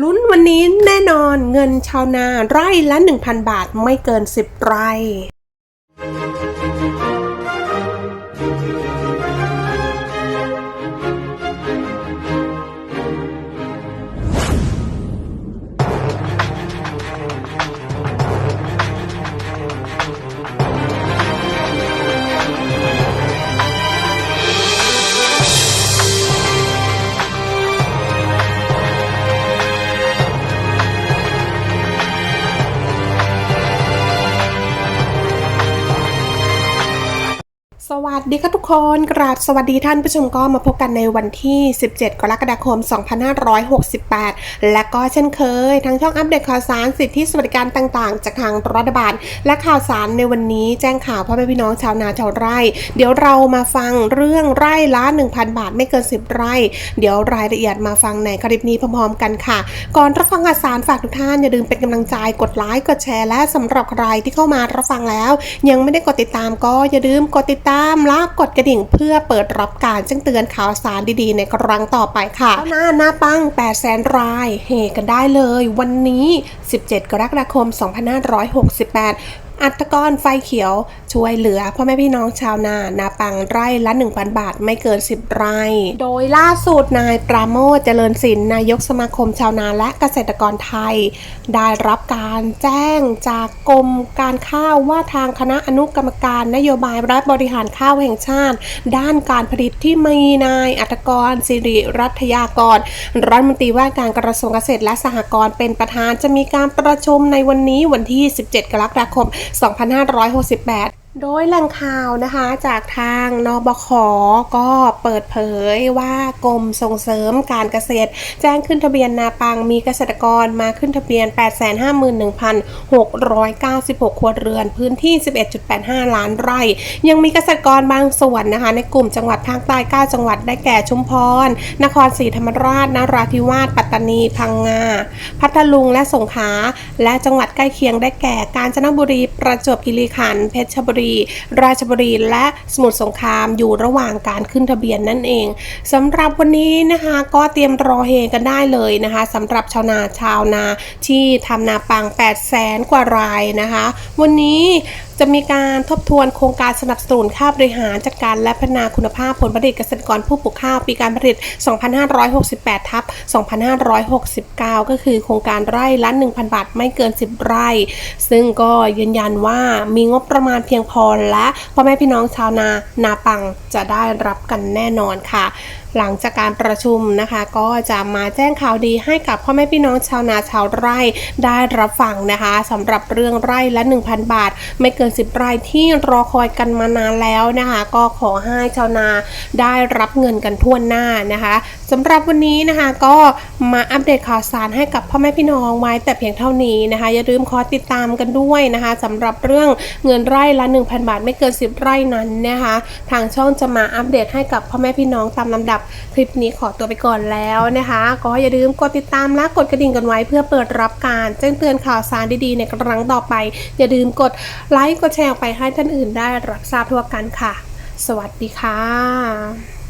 ลุ้นวันนี้แน่นอนเงินชาวนาไร่ละ 1,000 บาทไม่เกิน 10 ไร่ สวัสดีค่ะทุกคน กราบสวัสดีท่านผู้ชมก็มาพบกันในวันที่ 17 กรกฎาคม 2568 และก็เช่นเคยทั้งช่องอัปเดตข่าวสารสิทธิสวัสดิการต่างๆ จากทางรัฐบาล และข่าวสารในวันนี้แจ้งข่าวพ่อแม่พี่น้องชาวนาชาวไร่ เดี๋ยวเรามาฟังเรื่องไร่ละ 1,000 บาทไม่เกิน 10 ไร่ เดี๋ยวรายละเอียดมาฟังในคลิปนี้พร้อมๆ กันค่ะ ก่อนรับฟังข่าวสารฝากทุกท่านอย่าลืมเป็นกำลังใจกดไลค์กดแชร์และสำหรับใครที่เข้ามารับฟังแล้ว ยังไม่ได้กดติดตามก็อย่าลืมกดติดตามและกดกระดิ่งเพื่อเปิดรับการแจ้งเตือนข่าวสารดีๆ ในครั้งต่อไปค่ะหน้าหน้าปัง8แสนรายเฮกันได้เลย วันนี้ 17 กรกฎาคม 2568 อัตกรไฟเขียวช่วยเหลือพ่อแม่พี่น้องชาวนานาปังไร่ละ 1,000 บาทไม่เกิน 10 ไร่ โดยล่าสุดนายปราโมทเจริญศิลป์นายกสมาคมชาวนาและเกษตรกรไทย ได้รับการแจ้งจากกรมการข้าวว่าทางคณะอนุกรรมการนโยบายรัฐบริหารข้าวแห่งชาติ ด้านการผลิตที่มีนายอัตกรสิริรัตยากรรัฐมนตรีว่าการกระทรวงเกษตรและสหกรณ์เป็นประธานจะมีการประชุมในวันนี้วันที่ 17 กรกฎาคม2568 โดยแหล่งข่าวนะคะจากทางนบขก็เปิดเผยว่ากรมส่งเสริมการเกษตร แจ้งขึ้นทะเบียนนาปังมีเกษตรกรมาขึ้นทะเบียน 851,696 ครัวเรือนพื้นที่ 11.85 ล้านไร่ ยังมีเกษตรกรบางส่วนนะคะ ในกลุ่มจังหวัดภาคใต้ 9 จังหวัดได้แก่ชุมพร นครศรีธรรมราชนราธิวาสปัตตานีพังงา พัทลุงและสงขลาและจังหวัดใกล้เคียงได้แก่กาญจนบุรีประจวบคีรีขันธ์เพชรบุรีราชบุรี และสมุทรสงครามอยู่ระหว่างการขึ้นทะเบียนนั่นเองสำหรับวันนี้นะคะก็เตรียมรอเฮกันได้เลยนะคะสำหรับชาวนาชาวนาที่ทำนาปัง8 0 0แสนกว่ารายนะคะ วันนี้จะมีการทบทวนโครงการสนับสนุนค่าบริหารจัดการและพัฒนาคุณภาพผลผลิตเกษตรกรผู้ปลูกข้าวปีการผลิต 2568 ทับ 2569 ก็คือโครงการไร่ละ 1,000 บาทไม่เกิน 10 ไร่ ซึ่งก็ยืนยันว่ามีงบประมาณเพียงพอและพ่อแม่พี่น้องชาวนานาปังจะได้รับกันแน่นอนค่ะหลังจากการประชุมนะคะ ก็จะมาแจ้งข่าวดีให้กับพ่อแม่พี่น้องชาวนาชาวไร่ได้รับฟังนะคะสำหรับเรื่องไร่ละ 1,000 บาทไม่เกิน10 รายที่รอคอยกันมานานแล้วนะคะ ก็ขอให้ชาวนาได้รับเงินกันทั่วหน้านะคะสำหรับวันนี้นะคะก็ มาอัปเดตข่าวสารให้กับพ่อแม่พี่น้องไว้แต่เพียงเท่านี้นะคะ อย่าลืมคอติดตามกันด้วยนะคะสำหรับเรื่องเงินไร่ละ 1,000 บาทไม่เกิน 10 ไร่นั้นนะคะ ทางช่องจะมาอัปเดตให้กับพ่อแม่พี่น้องตามลำดับ คลิปนี้ขอตัวไปก่อนแล้วนะคะ ก็อย่าลืมกดติดตามและกดกระดิ่งกันไว้เพื่อเปิดรับการแจ้งเตือนข่าวสารดีๆ ในครั้งต่อไป อย่าลืมกดไลค์กดแชร์ออกไปให้ท่านอื่นได้รับทราบทั่วกันค่ะ สวัสดีค่ะ